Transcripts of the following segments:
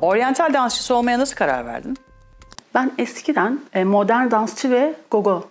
Oryantal dansçısı olmaya nasıl karar verdin? Ben eskiden e, modern dansçı ve gogo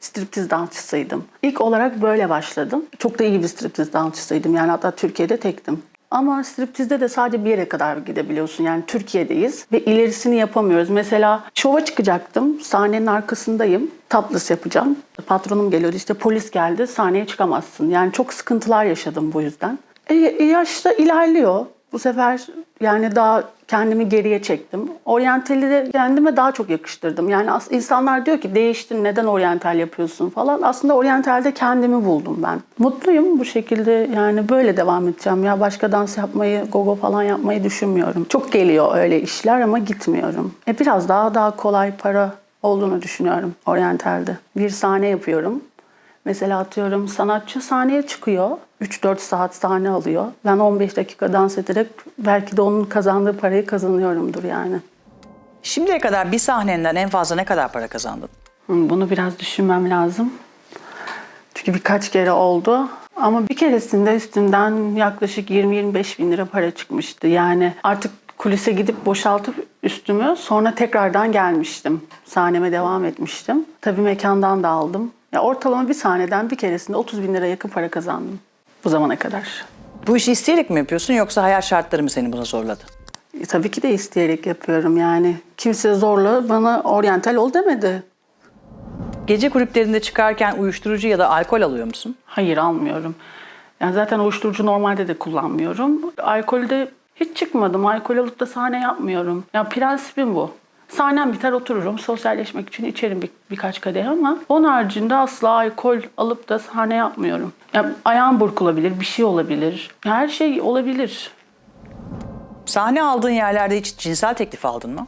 striptiz dansçısıydım. İlk olarak böyle başladım. Çok da iyi bir striptiz dansçısıydım. Yani hatta Türkiye'de tektim. Ama striptizde de sadece bir yere kadar gidebiliyorsun. Yani Türkiye'deyiz ve ilerisini yapamıyoruz. Mesela şova çıkacaktım. Sahnenin arkasındayım. Topless yapacağım. Patronum geliyordu işte polis geldi. Sahneye çıkamazsın. Yani çok sıkıntılar yaşadım bu yüzden. E, yaşta ilerliyor. Bu sefer yani daha kendimi geriye çektim. Oryantali de kendime daha çok yakıştırdım. Yani insanlar diyor ki değiştin neden oryantal yapıyorsun falan. Aslında oryantalde kendimi buldum ben. Mutluyum bu şekilde yani böyle devam edeceğim. Ya başka dans yapmayı, gogo falan yapmayı düşünmüyorum. Çok geliyor öyle işler ama gitmiyorum. E biraz daha daha kolay para olduğunu düşünüyorum oryantalde. Bir sahne yapıyorum. Mesela atıyorum sanatçı sahneye çıkıyor. 3-4 saat sahne alıyor. Ben 15 dakika dans ederek belki de onun kazandığı parayı kazanıyorumdur yani. Şimdiye kadar bir sahnenden en fazla ne kadar para kazandın? Hı, Bunu biraz düşünmem lazım. Çünkü birkaç kere oldu. Ama bir keresinde üstünden yaklaşık 20-25 bin lira para çıkmıştı. Yani artık kulise gidip boşaltıp üstümü sonra tekrardan gelmiştim. Sahneme devam etmiştim. Tabii mekandan da aldım. Ya ortalama bir sahneden bir keresinde 30 bin lira yakın para kazandım bu zamana kadar. Bu işi isteyerek mi yapıyorsun yoksa hayat şartları mı seni buna zorladı? E, tabii ki de isteyerek yapıyorum yani. Kimse zorla bana oryantal ol demedi. Gece kulüplerinde çıkarken uyuşturucu ya da alkol alıyor musun? Hayır almıyorum. Yani zaten uyuşturucu normalde de kullanmıyorum. Alkolde hiç çıkmadım. Alkol alıp da sahne yapmıyorum. Ya prensibim bu. Sahnem biter otururum. Sosyalleşmek için içerim bir, birkaç kadeh ama onun haricinde asla alkol alıp da sahne yapmıyorum. Ya ayağım burkulabilir, bir şey olabilir. Her şey olabilir. Sahne aldığın yerlerde hiç cinsel teklif aldın mı?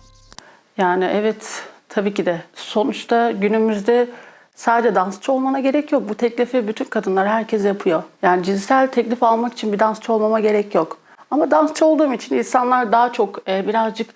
Yani evet tabii ki de. Sonuçta günümüzde sadece dansçı olmana gerek yok. Bu teklifi bütün kadınlar herkes yapıyor. Yani cinsel teklif almak için bir dansçı olmama gerek yok. Ama dansçı olduğum için insanlar daha çok e, birazcık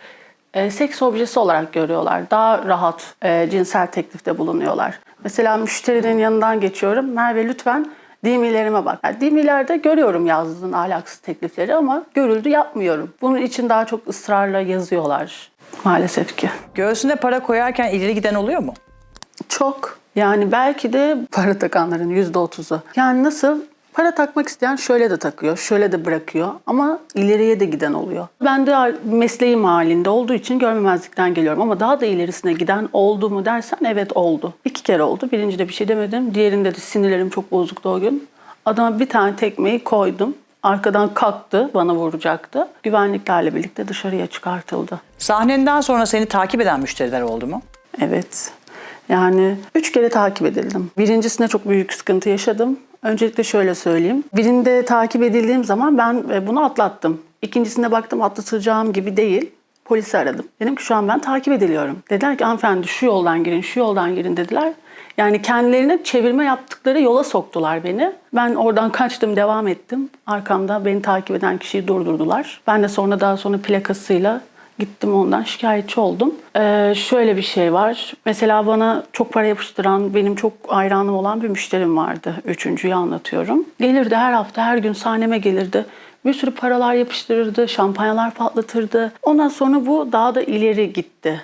e, seks objesi olarak görüyorlar. Daha rahat e, cinsel teklifte bulunuyorlar. Mesela müşterinin yanından geçiyorum. Merve lütfen DM'lerime bak. Yani DM'lerde görüyorum yazdığın ahlaksız teklifleri ama görüldü yapmıyorum. Bunun için daha çok ısrarla yazıyorlar maalesef ki. Göğsüne para koyarken ileri giden oluyor mu? Çok. Yani belki de para takanların yüzde otuzu. Yani nasıl? Para takmak isteyen şöyle de takıyor, şöyle de bırakıyor ama ileriye de giden oluyor. Ben de mesleğim halinde olduğu için görmemezlikten geliyorum ama daha da ilerisine giden oldu mu dersen evet oldu. İki kere oldu. Birincide bir şey demedim. Diğerinde de sinirlerim çok bozuktu o gün. Adama bir tane tekmeyi koydum. Arkadan kalktı, bana vuracaktı. Güvenliklerle birlikte dışarıya çıkartıldı. Sahnenden sonra seni takip eden müşteriler oldu mu? Evet. Yani üç kere takip edildim. Birincisinde çok büyük sıkıntı yaşadım. Öncelikle şöyle söyleyeyim. Birinde takip edildiğim zaman ben e, bunu atlattım. İkincisinde baktım atlatacağım gibi değil. Polisi aradım. Dedim ki şu an ben takip ediliyorum. Dediler ki hanımefendi şu yoldan girin, şu yoldan girin dediler. Yani kendilerine çevirme yaptıkları yola soktular beni. Ben oradan kaçtım, devam ettim. Arkamda beni takip eden kişiyi durdurdular. Ben de sonra daha sonra plakasıyla Gittim ondan şikayetçi oldum. Ee, şöyle bir şey var. Mesela bana çok para yapıştıran, benim çok hayranım olan bir müşterim vardı. Üçüncüyü anlatıyorum. Gelirdi her hafta, her gün sahneme gelirdi. Bir sürü paralar yapıştırırdı, şampanyalar patlatırdı. Ondan sonra bu daha da ileri gitti.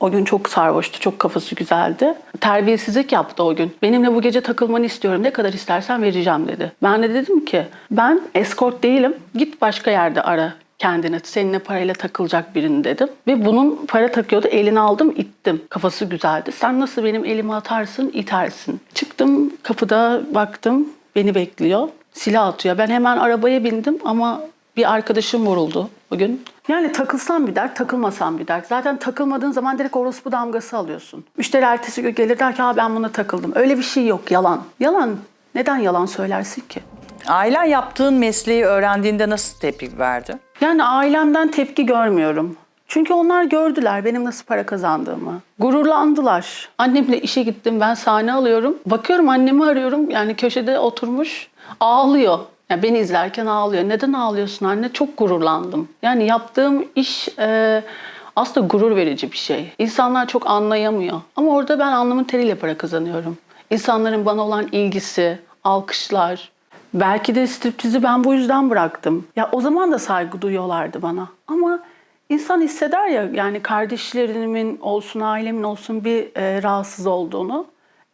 O gün çok sarhoştu, çok kafası güzeldi. Terbiyesizlik yaptı o gün. Benimle bu gece takılmanı istiyorum, ne kadar istersen vereceğim dedi. Ben de dedim ki, ben escort değilim, git başka yerde ara kendine seninle parayla takılacak birini dedim. Ve bunun para takıyordu. Elini aldım ittim. Kafası güzeldi. Sen nasıl benim elimi atarsın itersin. Çıktım kapıda baktım beni bekliyor. Silah atıyor. Ben hemen arabaya bindim ama bir arkadaşım vuruldu bugün. Yani takılsam bir dert, takılmasam bir dert. Zaten takılmadığın zaman direkt orospu damgası alıyorsun. Müşteri ertesi gün gelir der ki ben buna takıldım. Öyle bir şey yok yalan. Yalan. Neden yalan söylersin ki? Ailen yaptığın mesleği öğrendiğinde nasıl tepki verdi? Yani ailemden tepki görmüyorum. Çünkü onlar gördüler benim nasıl para kazandığımı. Gururlandılar. Annemle işe gittim ben sahne alıyorum. Bakıyorum annemi arıyorum yani köşede oturmuş ağlıyor. Yani beni izlerken ağlıyor. Neden ağlıyorsun anne? Çok gururlandım. Yani yaptığım iş e, aslında gurur verici bir şey. İnsanlar çok anlayamıyor. Ama orada ben alnımın teriyle para kazanıyorum. İnsanların bana olan ilgisi, alkışlar, Belki de striptizi ben bu yüzden bıraktım. Ya o zaman da saygı duyuyorlardı bana. Ama İnsan hisseder ya yani kardeşlerimin olsun, ailemin olsun bir e, rahatsız olduğunu.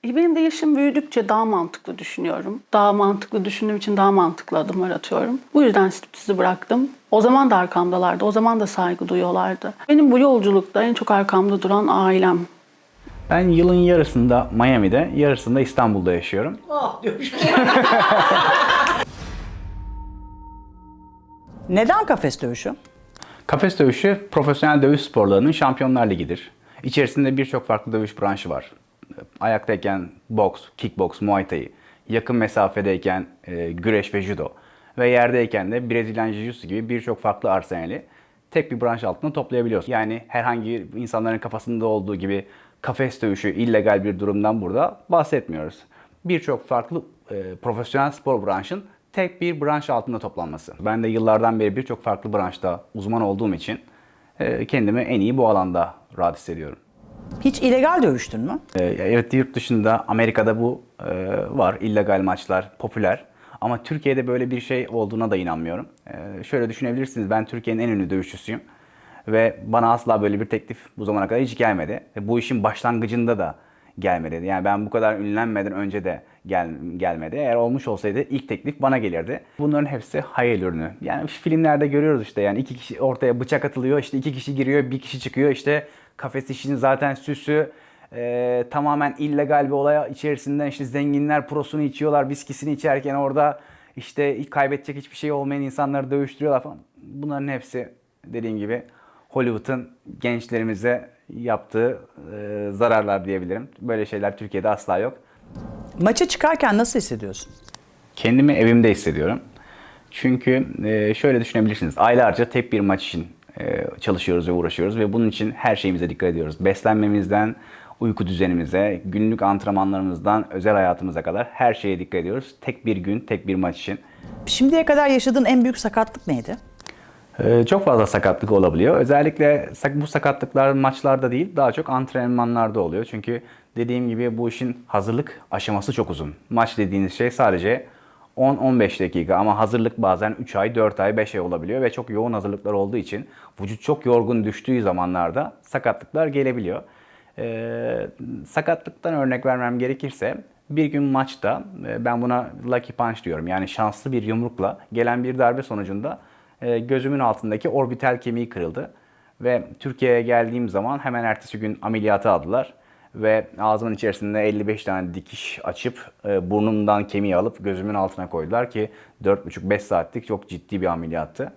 E, benim de yaşım büyüdükçe daha mantıklı düşünüyorum. Daha mantıklı düşündüğüm için daha mantıklı adımlar atıyorum. Bu yüzden sizi bıraktım. O zaman da arkamdalardı. O zaman da saygı duyuyorlardı. Benim bu yolculukta en çok arkamda duran ailem. Ben yılın yarısında Miami'de, yarısında İstanbul'da yaşıyorum. Neden kafes dövüşü? Kafes dövüşü profesyonel dövüş sporlarının şampiyonlar ligidir. İçerisinde birçok farklı dövüş branşı var. Ayaktayken boks, kickboks, muay thai, yakın mesafedeyken e, güreş ve judo ve yerdeyken de Brezilyan jiu-jitsu gibi birçok farklı arsenali tek bir branş altında toplayabiliyorsun. Yani herhangi insanların kafasında olduğu gibi kafes dövüşü illegal bir durumdan burada bahsetmiyoruz. Birçok farklı e, profesyonel spor branşın tek bir branş altında toplanması. Ben de yıllardan beri birçok farklı branşta uzman olduğum için e, kendimi en iyi bu alanda rahat hissediyorum. Hiç illegal dövüştün mü? E, Evet yurt dışında Amerika'da bu e, var. illegal maçlar popüler. Ama Türkiye'de böyle bir şey olduğuna da inanmıyorum. E, şöyle düşünebilirsiniz ben Türkiye'nin en ünlü dövüşçüsüyüm. Ve bana asla böyle bir teklif bu zamana kadar hiç gelmedi. E, bu işin başlangıcında da gelmedi. Yani ben bu kadar ünlenmeden önce de gel, gelmedi. Eğer olmuş olsaydı ilk teklif bana gelirdi. Bunların hepsi hayal ürünü. Yani filmlerde görüyoruz işte yani iki kişi ortaya bıçak atılıyor, işte iki kişi giriyor, bir kişi çıkıyor. İşte kafes işinin zaten süsü, e, tamamen illegal bir olay içerisinden işte zenginler prosunu içiyorlar, viskisini içerken orada işte kaybedecek hiçbir şey olmayan insanları dövüştürüyorlar falan. Bunların hepsi dediğim gibi Hollywood'un gençlerimize yaptığı e, zararlar diyebilirim. Böyle şeyler Türkiye'de asla yok. Maça çıkarken nasıl hissediyorsun? Kendimi evimde hissediyorum. Çünkü e, şöyle düşünebilirsiniz. Aylarca tek bir maç için e, çalışıyoruz ve uğraşıyoruz ve bunun için her şeyimize dikkat ediyoruz. Beslenmemizden, uyku düzenimize, günlük antrenmanlarımızdan, özel hayatımıza kadar her şeye dikkat ediyoruz. Tek bir gün, tek bir maç için. Şimdiye kadar yaşadığın en büyük sakatlık neydi? Ee, Çok fazla sakatlık olabiliyor. Özellikle bu sakatlıklar maçlarda değil, daha çok antrenmanlarda oluyor. Çünkü dediğim gibi bu işin hazırlık aşaması çok uzun. Maç dediğiniz şey sadece 10-15 dakika ama hazırlık bazen 3 ay, 4 ay, 5 ay olabiliyor ve çok yoğun hazırlıklar olduğu için vücut çok yorgun düştüğü zamanlarda sakatlıklar gelebiliyor. Ee, sakatlıktan örnek vermem gerekirse bir gün maçta e, ben buna lucky punch diyorum. Yani şanslı bir yumrukla gelen bir darbe sonucunda gözümün altındaki orbital kemiği kırıldı. Ve Türkiye'ye geldiğim zaman hemen ertesi gün ameliyata aldılar. Ve ağzımın içerisinde 55 tane dikiş açıp e, burnumdan kemiği alıp gözümün altına koydular ki 4,5-5 saatlik çok ciddi bir ameliyattı.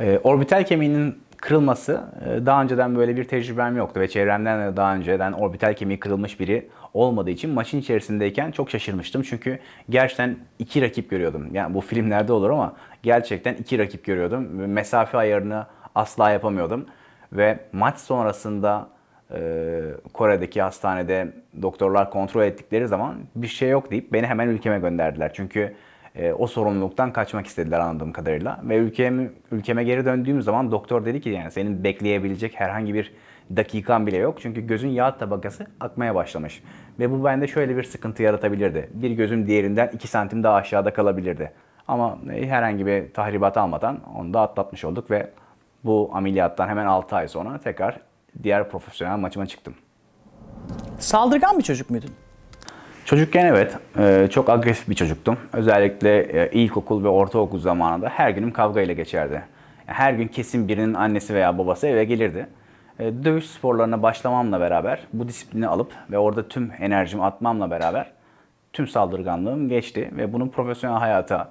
E, orbital kemiğinin kırılması e, daha önceden böyle bir tecrübem yoktu ve çevremden de daha önceden orbital kemiği kırılmış biri olmadığı için maçın içerisindeyken çok şaşırmıştım. Çünkü gerçekten iki rakip görüyordum. Yani bu filmlerde olur ama gerçekten iki rakip görüyordum. Mesafe ayarını asla yapamıyordum. Ve maç sonrasında e, Kore'deki hastanede doktorlar kontrol ettikleri zaman bir şey yok deyip beni hemen ülkeme gönderdiler. Çünkü e, o sorumluluktan kaçmak istediler anladığım kadarıyla. Ve ülkeme, ülkeme geri döndüğüm zaman doktor dedi ki yani senin bekleyebilecek herhangi bir dakikan bile yok. Çünkü gözün yağ tabakası akmaya başlamış. Ve bu bende şöyle bir sıkıntı yaratabilirdi. Bir gözüm diğerinden 2 santim daha aşağıda kalabilirdi. Ama e, herhangi bir tahribat almadan onu da atlatmış olduk ve bu ameliyattan hemen 6 ay sonra tekrar diğer profesyonel maçıma çıktım. Saldırgan bir çocuk muydun? Çocukken evet, e, çok agresif bir çocuktum. Özellikle e, ilkokul ve ortaokul zamanında her günüm kavga ile geçerdi. Her gün kesin birinin annesi veya babası eve gelirdi. E, Dövüş sporlarına başlamamla beraber bu disiplini alıp ve orada tüm enerjimi atmamla beraber tüm saldırganlığım geçti ve bunu profesyonel hayata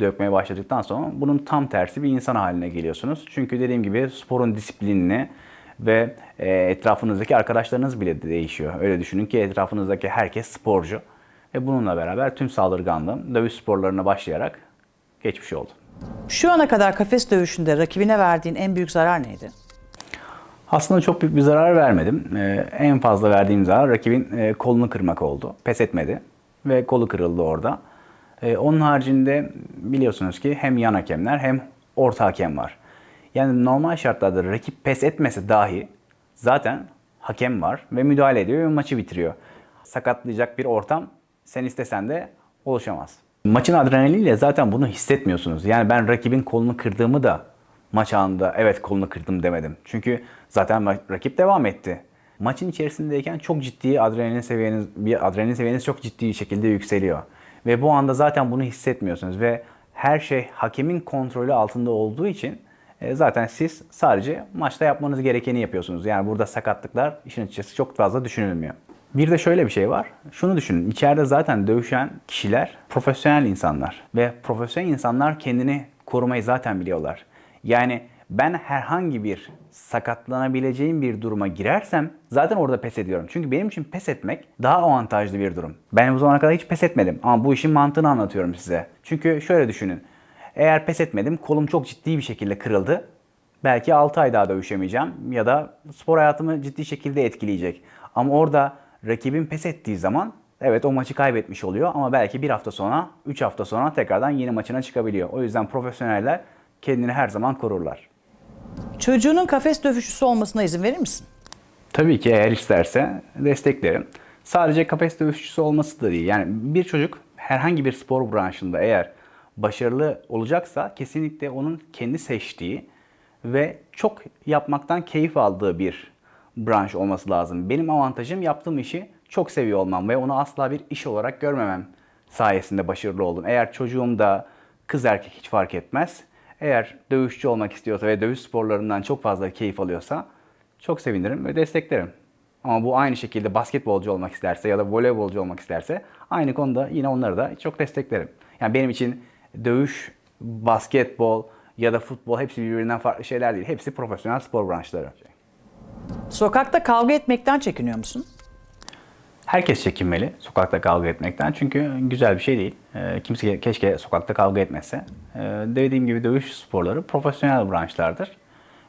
dökmeye başladıktan sonra bunun tam tersi bir insan haline geliyorsunuz. Çünkü dediğim gibi sporun disiplinini ve e, etrafınızdaki arkadaşlarınız bile değişiyor. Öyle düşünün ki etrafınızdaki herkes sporcu. Ve bununla beraber tüm saldırganlığım dövüş sporlarına başlayarak geçmiş oldu. Şu ana kadar kafes dövüşünde rakibine verdiğin en büyük zarar neydi? Aslında çok büyük bir zarar vermedim. Ee, en fazla verdiğim zarar rakibin e, kolunu kırmak oldu. Pes etmedi ve kolu kırıldı orada. Ee, onun haricinde biliyorsunuz ki hem yan hakemler hem orta hakem var. Yani normal şartlarda rakip pes etmese dahi zaten hakem var ve müdahale ediyor ve maçı bitiriyor. Sakatlayacak bir ortam sen istesen de oluşamaz. Maçın adrenaliniyle zaten bunu hissetmiyorsunuz. Yani ben rakibin kolunu kırdığımı da maç anında evet kolunu kırdım demedim. Çünkü zaten rakip devam etti. Maçın içerisindeyken çok ciddi adrenalin seviyeniz bir adrenalin seviyeniz çok ciddi şekilde yükseliyor. Ve bu anda zaten bunu hissetmiyorsunuz ve her şey hakemin kontrolü altında olduğu için e, zaten siz sadece maçta yapmanız gerekeni yapıyorsunuz. Yani burada sakatlıklar işin açıkçası çok fazla düşünülmüyor. Bir de şöyle bir şey var. Şunu düşünün. İçeride zaten dövüşen kişiler profesyonel insanlar. Ve profesyonel insanlar kendini korumayı zaten biliyorlar. Yani ben herhangi bir sakatlanabileceğim bir duruma girersem zaten orada pes ediyorum. Çünkü benim için pes etmek daha avantajlı bir durum. Ben bu zamana kadar hiç pes etmedim ama bu işin mantığını anlatıyorum size. Çünkü şöyle düşünün. Eğer pes etmedim kolum çok ciddi bir şekilde kırıldı. Belki 6 ay daha dövüşemeyeceğim ya da spor hayatımı ciddi şekilde etkileyecek. Ama orada rakibin pes ettiği zaman evet o maçı kaybetmiş oluyor ama belki bir hafta sonra, 3 hafta sonra tekrardan yeni maçına çıkabiliyor. O yüzden profesyoneller kendini her zaman korurlar. Çocuğunun kafes dövüşçüsü olmasına izin verir misin? Tabii ki eğer isterse desteklerim. Sadece kafes dövüşçüsü olması da değil. Yani bir çocuk herhangi bir spor branşında eğer başarılı olacaksa kesinlikle onun kendi seçtiği ve çok yapmaktan keyif aldığı bir branş olması lazım. Benim avantajım yaptığım işi çok seviyor olmam ve onu asla bir iş olarak görmemem sayesinde başarılı oldum. Eğer çocuğum da kız erkek hiç fark etmez. Eğer dövüşçü olmak istiyorsa ve dövüş sporlarından çok fazla keyif alıyorsa çok sevinirim ve desteklerim. Ama bu aynı şekilde basketbolcu olmak isterse ya da voleybolcu olmak isterse aynı konuda yine onları da çok desteklerim. Yani benim için dövüş, basketbol ya da futbol hepsi birbirinden farklı şeyler değil. Hepsi profesyonel spor branşları. Sokakta kavga etmekten çekiniyor musun? Herkes çekinmeli sokakta kavga etmekten çünkü güzel bir şey değil. Ee, kimse keşke sokakta kavga etmese. Ee, dediğim gibi dövüş sporları profesyonel branşlardır.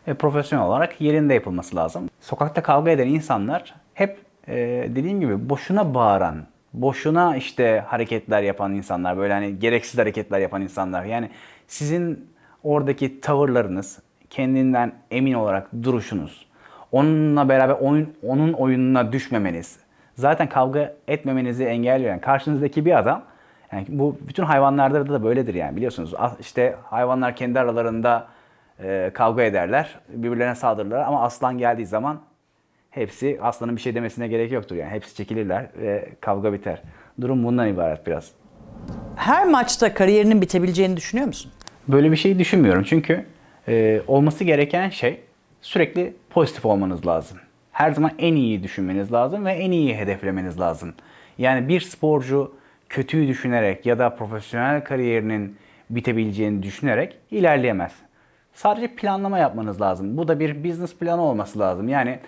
Ve profesyonel olarak yerinde yapılması lazım. Sokakta kavga eden insanlar hep e, dediğim gibi boşuna bağıran, boşuna işte hareketler yapan insanlar, böyle hani gereksiz hareketler yapan insanlar. Yani sizin oradaki tavırlarınız, kendinden emin olarak duruşunuz, onunla beraber oyun, onun oyununa düşmemeniz, zaten kavga etmemenizi engelliyor. Yani karşınızdaki bir adam, yani bu bütün hayvanlarda da böyledir yani biliyorsunuz. As- İşte hayvanlar kendi aralarında e, kavga ederler, birbirlerine saldırırlar ama aslan geldiği zaman hepsi aslanın bir şey demesine gerek yoktur yani. Hepsi çekilirler ve kavga biter. Durum bundan ibaret biraz. Her maçta kariyerinin bitebileceğini düşünüyor musun? Böyle bir şey düşünmüyorum çünkü e, olması gereken şey sürekli pozitif olmanız lazım. Her zaman en iyi düşünmeniz lazım ve en iyi hedeflemeniz lazım. Yani bir sporcu kötüyü düşünerek ya da profesyonel kariyerinin bitebileceğini düşünerek ilerleyemez. Sadece planlama yapmanız lazım. Bu da bir business planı olması lazım. Yani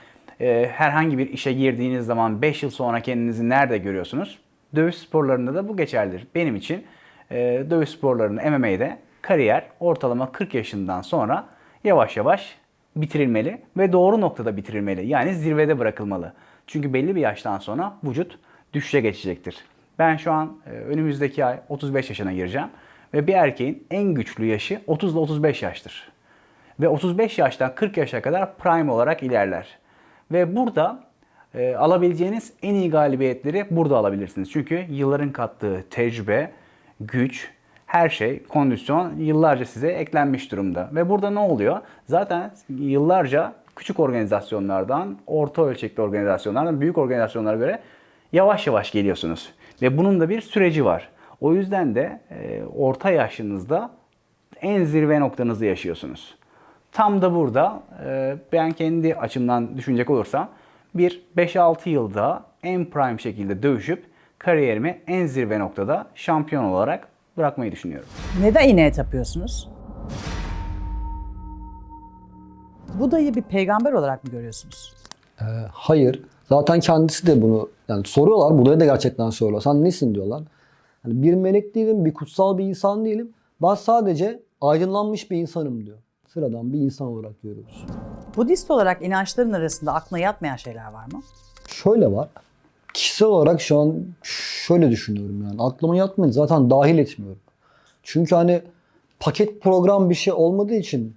e, herhangi bir işe girdiğiniz zaman 5 yıl sonra kendinizi nerede görüyorsunuz? Dövüş sporlarında da bu geçerlidir. Benim için e, dövüş sporlarının MMA'de kariyer ortalama 40 yaşından sonra yavaş yavaş bitirilmeli ve doğru noktada bitirilmeli. Yani zirvede bırakılmalı. Çünkü belli bir yaştan sonra vücut düşüşe geçecektir. Ben şu an e, önümüzdeki ay 35 yaşına gireceğim ve bir erkeğin en güçlü yaşı 30 ile 35 yaştır. Ve 35 yaştan 40 yaşa kadar prime olarak ilerler. Ve burada e, alabileceğiniz en iyi galibiyetleri burada alabilirsiniz. Çünkü yılların kattığı tecrübe, güç, her şey, kondisyon yıllarca size eklenmiş durumda. Ve burada ne oluyor? Zaten yıllarca küçük organizasyonlardan, orta ölçekli organizasyonlardan, büyük organizasyonlara göre yavaş yavaş geliyorsunuz. Ve bunun da bir süreci var. O yüzden de e, orta yaşınızda en zirve noktanızı yaşıyorsunuz. Tam da burada e, ben kendi açımdan düşünecek olursam bir 5-6 yılda en prime şekilde dövüşüp kariyerimi en zirve noktada şampiyon olarak bırakmayı düşünüyorum. Neden ineğe tapıyorsunuz? Buda'yı bir peygamber olarak mı görüyorsunuz? Ee, hayır. Zaten kendisi de bunu yani soruyorlar. Buda'ya da gerçekten soruyorlar. Sen nesin diyorlar. Yani bir melek değilim, bir kutsal bir insan değilim. Ben sadece aydınlanmış bir insanım diyor. Sıradan bir insan olarak görüyoruz. Budist olarak inançların arasında aklına yatmayan şeyler var mı? Şöyle var. Kişisel olarak şu an şöyle düşünüyorum yani. Aklıma yatmadı. Zaten dahil etmiyorum. Çünkü hani paket program bir şey olmadığı için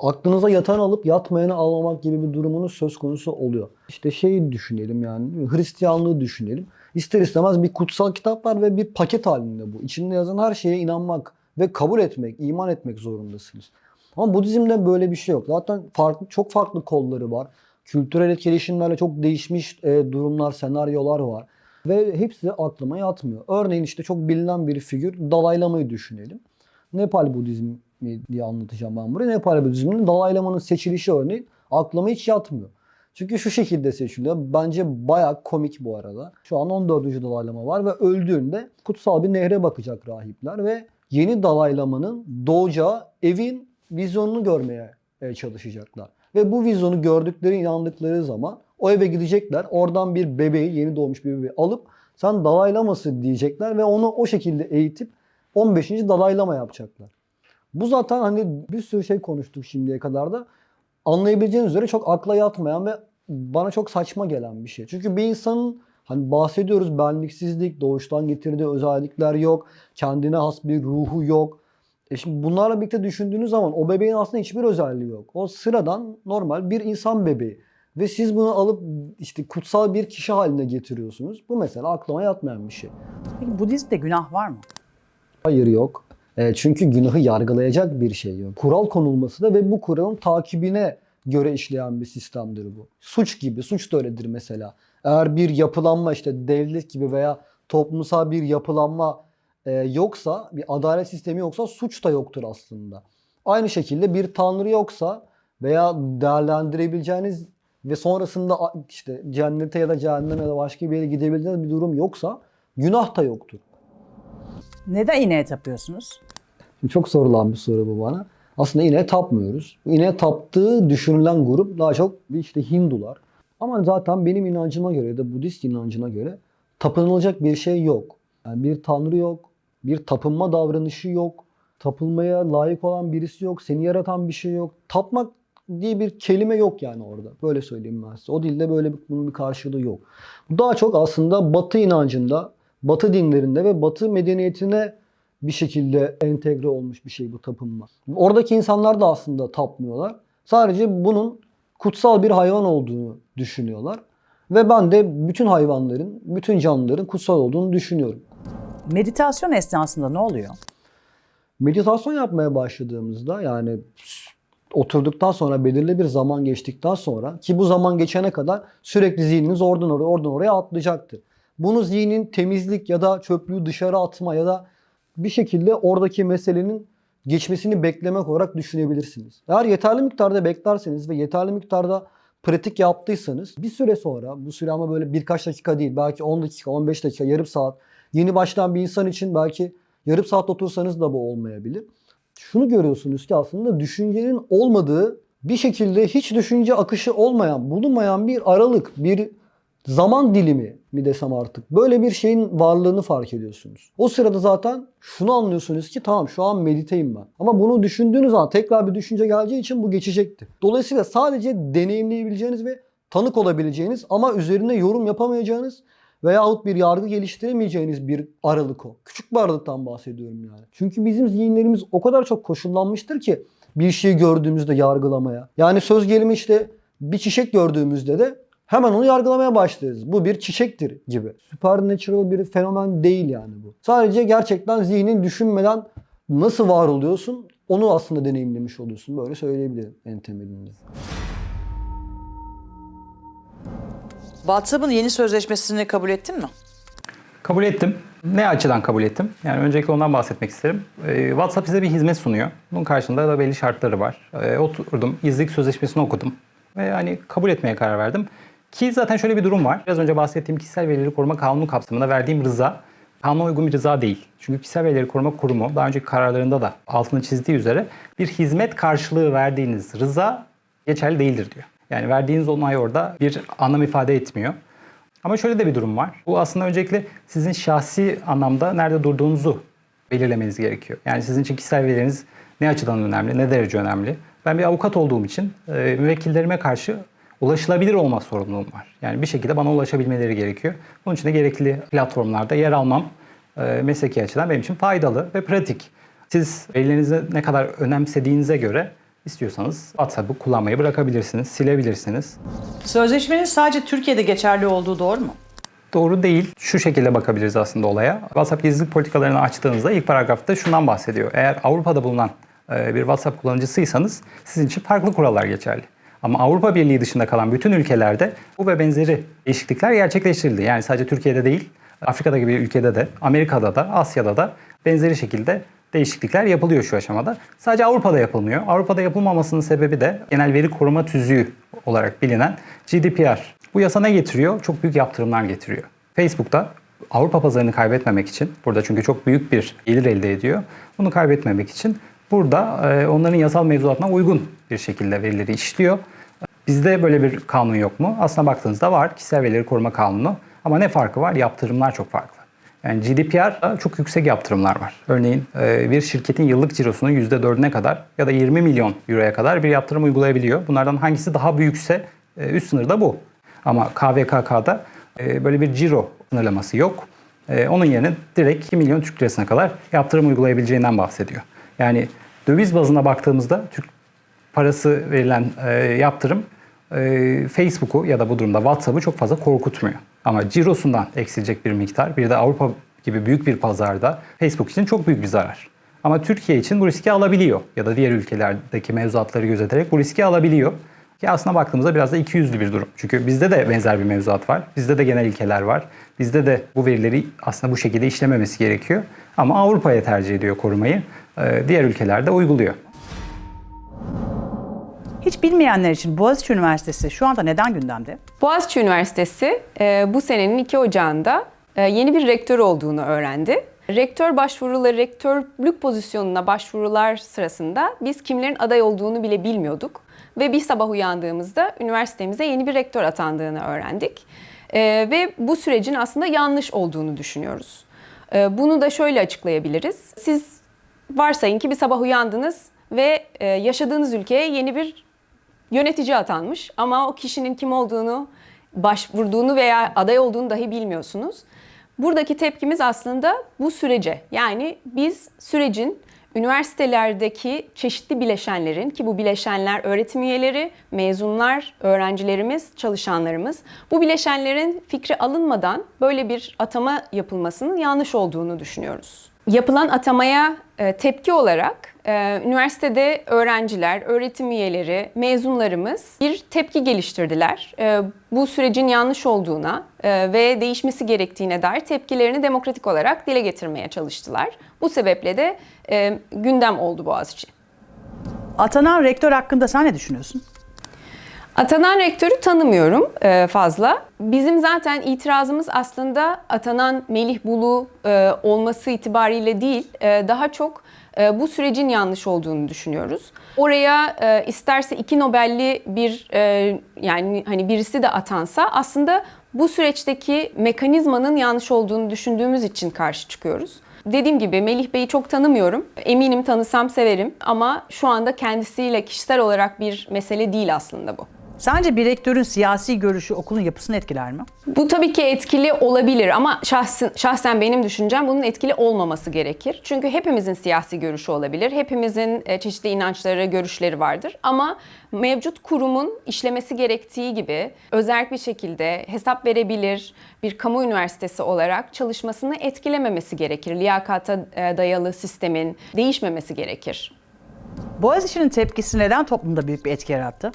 aklınıza yatan alıp yatmayanı almamak gibi bir durumunuz söz konusu oluyor. İşte şeyi düşünelim yani Hristiyanlığı düşünelim. İster istemez bir kutsal kitap var ve bir paket halinde bu. İçinde yazan her şeye inanmak ve kabul etmek, iman etmek zorundasınız. Ama Budizm'de böyle bir şey yok. Zaten farklı çok farklı kolları var. Kültürel etkileşimlerle çok değişmiş e, durumlar, senaryolar var. Ve hepsi aklıma yatmıyor. Örneğin işte çok bilinen bir figür Dalai Lama'yı düşünelim. Nepal Budizmi diye anlatacağım ben buraya. Nepal Budizmi'nin Dalai Lama'nın seçilişi örneğin aklıma hiç yatmıyor. Çünkü şu şekilde seçiliyor. Bence bayağı komik bu arada. Şu an 14. Dalai Lama var ve öldüğünde kutsal bir nehre bakacak rahipler ve yeni Dalai Lama'nın doğacağı evin vizyonunu görmeye e, çalışacaklar. Ve bu vizyonu gördükleri, inandıkları zaman o eve gidecekler. Oradan bir bebeği, yeni doğmuş bir bebeği alıp sen Dalai Lama'sın diyecekler ve onu o şekilde eğitip 15. Dalai Lama yapacaklar. Bu zaten hani bir sürü şey konuştuk şimdiye kadar da anlayabileceğiniz üzere çok akla yatmayan ve bana çok saçma gelen bir şey. Çünkü bir insanın hani bahsediyoruz benliksizlik, doğuştan getirdiği özellikler yok, kendine has bir ruhu yok. E şimdi bunlarla birlikte düşündüğünüz zaman o bebeğin aslında hiçbir özelliği yok. O sıradan normal bir insan bebeği. Ve siz bunu alıp işte kutsal bir kişi haline getiriyorsunuz. Bu mesela aklıma yatmayan bir şey. Peki Budizm'de günah var mı? Hayır yok. E, çünkü günahı yargılayacak bir şey yok. Kural konulması da ve bu kuralın takibine göre işleyen bir sistemdir bu. Suç gibi, suç da öyledir mesela. Eğer bir yapılanma işte devlet gibi veya toplumsal bir yapılanma e, yoksa, bir adalet sistemi yoksa suç da yoktur aslında. Aynı şekilde bir tanrı yoksa veya değerlendirebileceğiniz ve sonrasında işte cennete ya da cehenneme ya da başka bir yere gidebileceğiniz bir durum yoksa günah da yoktur. Neden ineğe tapıyorsunuz? Şimdi çok sorulan bir soru bu bana. Aslında ineğe tapmıyoruz. İneğe taptığı düşünülen grup daha çok işte Hindular. Ama zaten benim inancıma göre ya da Budist inancına göre tapınılacak bir şey yok. Yani bir tanrı yok, bir tapınma davranışı yok, tapılmaya layık olan birisi yok, seni yaratan bir şey yok. Tapmak diye bir kelime yok yani orada. Böyle söyleyeyim ben size. O dilde böyle bir, bunun bir karşılığı yok. Bu daha çok aslında Batı inancında, Batı dinlerinde ve Batı medeniyetine bir şekilde entegre olmuş bir şey bu tapınma. Oradaki insanlar da aslında tapmıyorlar. Sadece bunun kutsal bir hayvan olduğunu düşünüyorlar. Ve ben de bütün hayvanların, bütün canlıların kutsal olduğunu düşünüyorum. Meditasyon esnasında ne oluyor? Meditasyon yapmaya başladığımızda yani oturduktan sonra belirli bir zaman geçtikten sonra ki bu zaman geçene kadar sürekli zihniniz oradan oraya oradan oraya atlayacaktır. Bunu zihnin temizlik ya da çöplüğü dışarı atma ya da bir şekilde oradaki meselenin geçmesini beklemek olarak düşünebilirsiniz. Eğer yeterli miktarda beklerseniz ve yeterli miktarda pratik yaptıysanız bir süre sonra bu süre ama böyle birkaç dakika değil belki 10 dakika 15 dakika yarım saat yeni başlayan bir insan için belki yarım saat otursanız da bu olmayabilir. Şunu görüyorsunuz ki aslında düşüncenin olmadığı bir şekilde hiç düşünce akışı olmayan, bulunmayan bir aralık, bir zaman dilimi mi desem artık. Böyle bir şeyin varlığını fark ediyorsunuz. O sırada zaten şunu anlıyorsunuz ki tamam şu an mediteyim ben. Ama bunu düşündüğünüz zaman tekrar bir düşünce geleceği için bu geçecekti. Dolayısıyla sadece deneyimleyebileceğiniz ve tanık olabileceğiniz ama üzerine yorum yapamayacağınız veyahut bir yargı geliştiremeyeceğiniz bir aralık o. Küçük bir aralıktan bahsediyorum yani. Çünkü bizim zihinlerimiz o kadar çok koşullanmıştır ki bir şeyi gördüğümüzde yargılamaya. Yani söz gelimi işte bir çiçek gördüğümüzde de hemen onu yargılamaya başlarız. Bu bir çiçektir gibi. Supernatural bir fenomen değil yani bu. Sadece gerçekten zihnin düşünmeden nasıl var oluyorsun onu aslında deneyimlemiş oluyorsun. Böyle söyleyebilirim en temelinde. WhatsApp'ın yeni sözleşmesini kabul ettin mi? Kabul ettim. Ne açıdan kabul ettim? Yani öncelikle ondan bahsetmek isterim. Ee, WhatsApp size bir hizmet sunuyor. Bunun karşılığında da belli şartları var. Ee, oturdum, gizlilik sözleşmesini okudum. Ve hani kabul etmeye karar verdim. Ki zaten şöyle bir durum var. Biraz önce bahsettiğim kişisel verileri koruma kanunu kapsamında verdiğim rıza kanuna uygun bir rıza değil. Çünkü kişisel verileri koruma kurumu daha önceki kararlarında da altını çizdiği üzere bir hizmet karşılığı verdiğiniz rıza geçerli değildir diyor. Yani verdiğiniz onay orada bir anlam ifade etmiyor. Ama şöyle de bir durum var. Bu aslında öncelikle sizin şahsi anlamda nerede durduğunuzu belirlemeniz gerekiyor. Yani sizin için kişisel verileriniz ne açıdan önemli, ne derece önemli. Ben bir avukat olduğum için e, müvekkillerime karşı ulaşılabilir olma sorumluluğum var. Yani bir şekilde bana ulaşabilmeleri gerekiyor. Bunun için de gerekli platformlarda yer almam e, mesleki açıdan benim için faydalı ve pratik. Siz verilerinizi ne kadar önemsediğinize göre istiyorsanız WhatsApp'ı kullanmayı bırakabilirsiniz, silebilirsiniz. Sözleşmenin sadece Türkiye'de geçerli olduğu doğru mu? Doğru değil. Şu şekilde bakabiliriz aslında olaya. WhatsApp gizlilik politikalarını açtığınızda ilk paragrafta şundan bahsediyor. Eğer Avrupa'da bulunan e, bir WhatsApp kullanıcısıysanız sizin için farklı kurallar geçerli. Ama Avrupa Birliği dışında kalan bütün ülkelerde bu ve benzeri değişiklikler gerçekleştirildi. Yani sadece Türkiye'de değil, Afrika'da gibi ülkede de, Amerika'da da, Asya'da da benzeri şekilde değişiklikler yapılıyor şu aşamada. Sadece Avrupa'da yapılmıyor. Avrupa'da yapılmamasının sebebi de genel veri koruma tüzüğü olarak bilinen GDPR. Bu yasa ne getiriyor? Çok büyük yaptırımlar getiriyor. Facebook'ta Avrupa pazarını kaybetmemek için, burada çünkü çok büyük bir gelir elde ediyor. Bunu kaybetmemek için burada e, onların yasal mevzuatına uygun bir şekilde verileri işliyor. Bizde böyle bir kanun yok mu? Aslına baktığınızda var. Kişisel verileri koruma kanunu. Ama ne farkı var? Yaptırımlar çok farklı. Yani GDPR'da çok yüksek yaptırımlar var. Örneğin e, bir şirketin yıllık cirosunun %4'üne kadar ya da 20 milyon euroya kadar bir yaptırım uygulayabiliyor. Bunlardan hangisi daha büyükse e, üst sınır da bu. Ama KVKK'da e, böyle bir ciro sınırlaması yok. Onun yerine direkt 2 milyon Türk lirasına kadar yaptırım uygulayabileceğinden bahsediyor. Yani döviz bazına baktığımızda Türk parası verilen yaptırım e, Facebook'u ya da bu durumda WhatsApp'ı çok fazla korkutmuyor. Ama cirosundan eksilecek bir miktar bir de Avrupa gibi büyük bir pazarda Facebook için çok büyük bir zarar. Ama Türkiye için bu riski alabiliyor ya da diğer ülkelerdeki mevzuatları gözeterek bu riski alabiliyor. Ki aslına baktığımızda biraz da ikiyüzlü bir durum. Çünkü bizde de benzer bir mevzuat var. Bizde de genel ilkeler var. Bizde de bu verileri aslında bu şekilde işlememesi gerekiyor. Ama Avrupa'ya tercih ediyor korumayı. E, Diğer ülkelerde uyguluyor. Hiç bilmeyenler için Boğaziçi Üniversitesi şu anda neden gündemde? Boğaziçi Üniversitesi e, bu senenin 2 Ocağı'nda e, yeni bir rektör olduğunu öğrendi. Rektör başvuruları, rektörlük pozisyonuna başvurular sırasında biz kimlerin aday olduğunu bile bilmiyorduk. Ve bir sabah uyandığımızda üniversitemize yeni bir rektör atandığını öğrendik. E, ve bu sürecin aslında yanlış olduğunu düşünüyoruz. Bunu da şöyle açıklayabiliriz. Siz varsayın ki bir sabah uyandınız ve yaşadığınız ülkeye yeni bir yönetici atanmış ama o kişinin kim olduğunu, başvurduğunu veya aday olduğunu dahi bilmiyorsunuz. Buradaki tepkimiz aslında bu sürece. Yani biz sürecin üniversitelerdeki çeşitli bileşenlerin ki bu bileşenler öğretim üyeleri, mezunlar, öğrencilerimiz, çalışanlarımız bu bileşenlerin fikri alınmadan böyle bir atama yapılmasının yanlış olduğunu düşünüyoruz. Yapılan atamaya e, tepki olarak e, üniversitede öğrenciler, öğretim üyeleri, mezunlarımız bir tepki geliştirdiler. E, bu sürecin yanlış olduğuna ve değişmesi gerektiğine dair tepkilerini demokratik olarak dile getirmeye çalıştılar. Bu sebeple de gündem oldu Boğaziçi. Atanan rektör hakkında sen ne düşünüyorsun? Atanan rektörü tanımıyorum e, fazla. Bizim zaten itirazımız aslında atanan Melih Bulu e, olması itibariyle değil, e, daha çok bu sürecin yanlış olduğunu düşünüyoruz. Oraya isterse iki Nobel'li bir yani hani birisi de atansa aslında bu süreçteki mekanizmanın yanlış olduğunu düşündüğümüz için karşı çıkıyoruz. Dediğim gibi Melih Bey'i çok tanımıyorum. Eminim tanısam severim ama şu anda kendisiyle kişisel olarak bir mesele değil aslında bu. Sence bir rektörün siyasi görüşü okulun yapısını etkiler mi? Bu tabii ki etkili olabilir ama şahsen, şahsen benim düşüncem bunun etkili olmaması gerekir. Çünkü hepimizin siyasi görüşü olabilir. Hepimizin e, çeşitli inançları, görüşleri vardır. Ama mevcut kurumun işlemesi gerektiği gibi özel bir şekilde hesap verebilir bir kamu üniversitesi olarak çalışmasını etkilememesi gerekir. Liyakata e, dayalı sistemin değişmemesi gerekir. Boğaziçi'nin tepkisi neden toplumda büyük bir etki yarattı?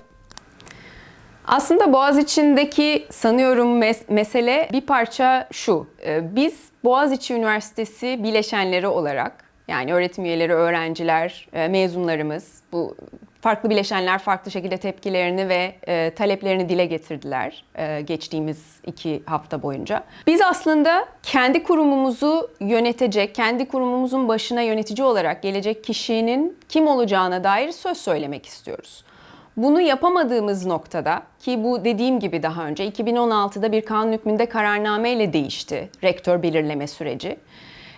Aslında Boğaziçi'ndeki sanıyorum mes- mesele bir parça şu. Ee, Biz Boğaziçi Üniversitesi bileşenleri olarak yani öğretim üyeleri, öğrenciler, e, mezunlarımız bu farklı bileşenler farklı şekilde tepkilerini ve e, taleplerini dile getirdiler e, geçtiğimiz iki hafta boyunca. Biz aslında kendi kurumumuzu yönetecek, kendi kurumumuzun başına yönetici olarak gelecek kişinin kim olacağına dair söz söylemek istiyoruz. Bunu yapamadığımız noktada ki bu dediğim gibi daha önce 2016'da bir kanun hükmünde kararnameyle değişti rektör belirleme süreci.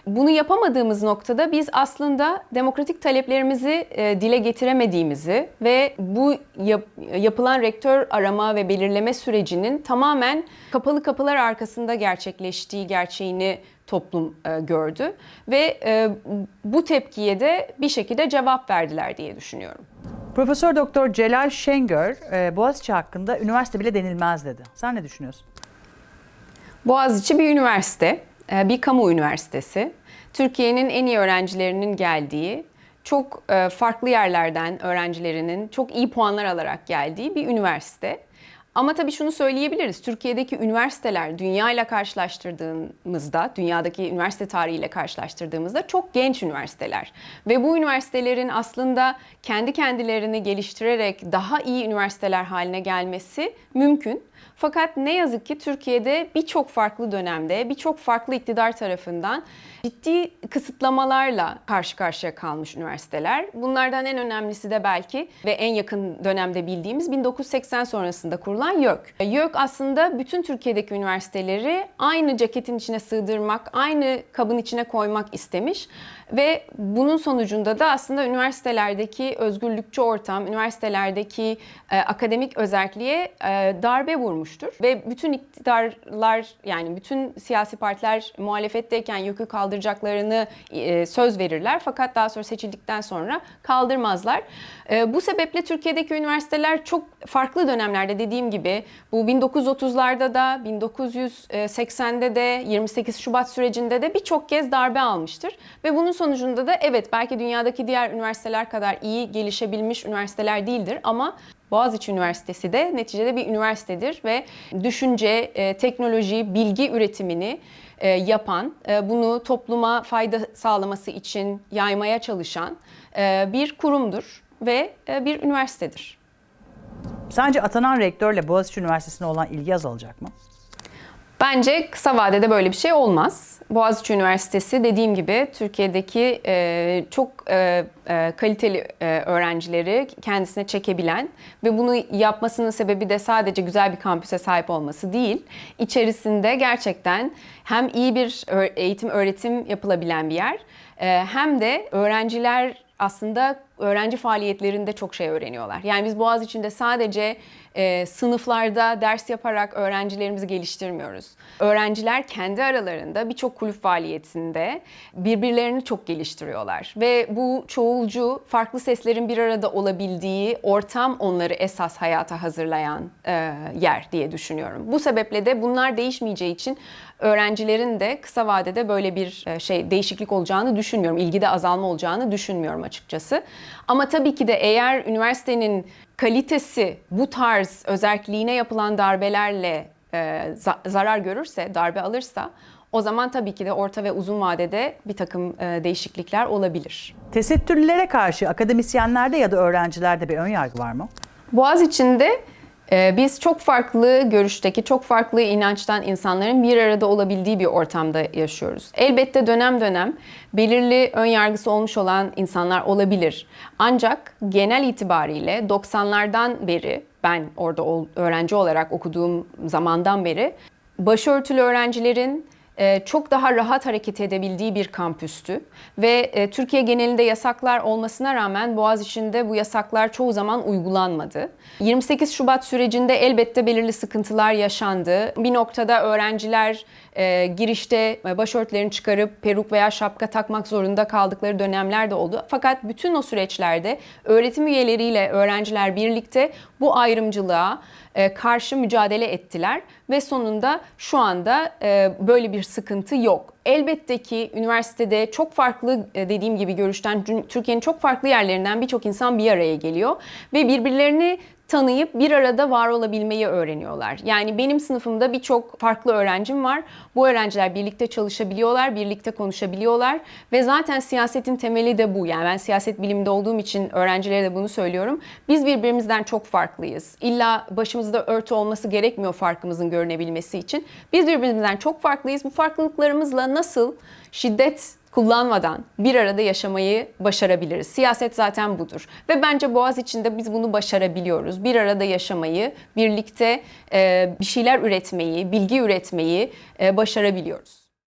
Bunu yapamadığımız noktada biz aslında demokratik taleplerimizi e, dile getiremediğimizi ve bu yap- yapılan rektör arama ve belirleme sürecinin tamamen kapalı kapılar arkasında gerçekleştiği gerçeğini toplum e, gördü ve e, bu tepkiye de bir şekilde cevap verdiler diye düşünüyorum. Profesör Doktor Celal Şengör e, Boğaziçi hakkında üniversite bile denilmez dedi. Sen ne düşünüyorsun? Boğaziçi bir üniversite, e, bir kamu üniversitesi. Türkiye'nin en iyi öğrencilerinin geldiği, çok e, farklı yerlerden öğrencilerinin çok iyi puanlar alarak geldiği bir üniversite. Ama tabii şunu söyleyebiliriz. Türkiye'deki üniversiteler dünya ile karşılaştırdığımızda, dünyadaki üniversite tarihiyle karşılaştırdığımızda çok genç üniversiteler. Ve bu üniversitelerin aslında kendi kendilerini geliştirerek daha iyi üniversiteler haline gelmesi mümkün. Fakat ne yazık ki Türkiye'de birçok farklı dönemde, birçok farklı iktidar tarafından ciddi kısıtlamalarla karşı karşıya kalmış üniversiteler. Bunlardan en önemlisi de belki ve en yakın dönemde bildiğimiz 1980 sonrasında kurulan YÖK. YÖK aslında bütün Türkiye'deki üniversiteleri aynı ceketin içine sığdırmak, aynı kabın içine koymak istemiş. Ve bunun sonucunda da aslında üniversitelerdeki özgürlükçü ortam, üniversitelerdeki e, akademik özelliğe e, darbe vurmuştur. Ve bütün iktidarlar yani bütün siyasi partiler muhalefetteyken yükü kaldıracaklarını e, söz verirler. Fakat daha sonra seçildikten sonra kaldırmazlar. E, bu sebeple Türkiye'deki üniversiteler çok farklı dönemlerde dediğim gibi bu 1930'larda da 1980'de de 28 Şubat sürecinde de birçok kez darbe almıştır. Ve bunun sonucunda da evet belki dünyadaki diğer üniversiteler kadar iyi gelişebilmiş üniversiteler değildir ama Boğaziçi Üniversitesi de neticede bir üniversitedir ve düşünce, e, teknoloji, bilgi üretimini e, yapan, e, bunu topluma fayda sağlaması için yaymaya çalışan e, bir kurumdur ve e, bir üniversitedir. Sence atanan rektörle Boğaziçi Üniversitesi'ne olan ilgi azalacak mı? Bence kısa vadede böyle bir şey olmaz. Boğaziçi Üniversitesi dediğim gibi Türkiye'deki e, çok e, e, kaliteli e, öğrencileri kendisine çekebilen ve bunu yapmasının sebebi de sadece güzel bir kampüse sahip olması değil. İçerisinde gerçekten hem iyi bir eğitim öğretim yapılabilen bir yer e, hem de öğrenciler aslında öğrenci faaliyetlerinde çok şey öğreniyorlar. Yani biz Boğaziçi'nde sadece e, sınıflarda ders yaparak öğrencilerimizi geliştirmiyoruz. Öğrenciler kendi aralarında birçok kulüp faaliyetinde birbirlerini çok geliştiriyorlar. Ve bu çoğulcu, farklı seslerin bir arada olabildiği ortam onları esas hayata hazırlayan e, yer diye düşünüyorum. Bu sebeple de bunlar değişmeyeceği için öğrencilerin de kısa vadede böyle bir e, şey değişiklik olacağını düşünmüyorum. İlgide azalma olacağını düşünmüyorum açıkçası. Ama tabii ki de eğer üniversitenin kalitesi bu tarz özelliğine yapılan darbelerle e, za- zarar görürse, darbe alırsa o zaman tabii ki de orta ve uzun vadede bir takım e, değişiklikler olabilir. Tesettürlülere karşı akademisyenlerde ya da öğrencilerde bir ön yargı var mı? Boğaziçi'nde e, biz çok farklı görüşteki, çok farklı inançtan insanların bir arada olabildiği bir ortamda yaşıyoruz. Elbette dönem dönem belirli ön yargısı olmuş olan insanlar olabilir. Ancak genel itibariyle 90'lardan beri ben orada öğrenci olarak okuduğum zamandan beri başörtülü öğrencilerin çok daha rahat hareket edebildiği bir kampüstü ve e, Türkiye genelinde yasaklar olmasına rağmen Boğaziçi'nde bu yasaklar çoğu zaman uygulanmadı. 28 Şubat sürecinde elbette belirli sıkıntılar yaşandı. Bir noktada öğrenciler e, girişte e, başörtülerini çıkarıp peruk veya şapka takmak zorunda kaldıkları dönemler de oldu. Fakat bütün o süreçlerde öğretim üyeleriyle öğrenciler birlikte bu ayrımcılığa e, karşı mücadele ettiler ve sonunda şu anda e, böyle bir sıkıntı yok. Elbette ki üniversitede çok farklı e, dediğim gibi görüşten Türkiye'nin çok farklı yerlerinden birçok insan bir araya geliyor ve birbirlerini tanıyıp bir arada var olabilmeyi öğreniyorlar. Yani benim sınıfımda birçok farklı öğrencim var. Bu öğrenciler birlikte çalışabiliyorlar, birlikte konuşabiliyorlar ve zaten siyasetin temeli de bu. Yani ben siyaset biliminde olduğum için öğrencilere de bunu söylüyorum. Biz birbirimizden çok farklıyız. İlla başımızda örtü olması gerekmiyor farkımızın görünebilmesi için. Biz birbirimizden çok farklıyız. Bu farklılıklarımızla nasıl şiddet kullanmadan bir arada yaşamayı başarabiliriz. Siyaset zaten budur. Ve bence Boğaz içinde biz bunu başarabiliyoruz. Bir arada yaşamayı, birlikte bir şeyler üretmeyi, bilgi üretmeyi başarabiliyoruz.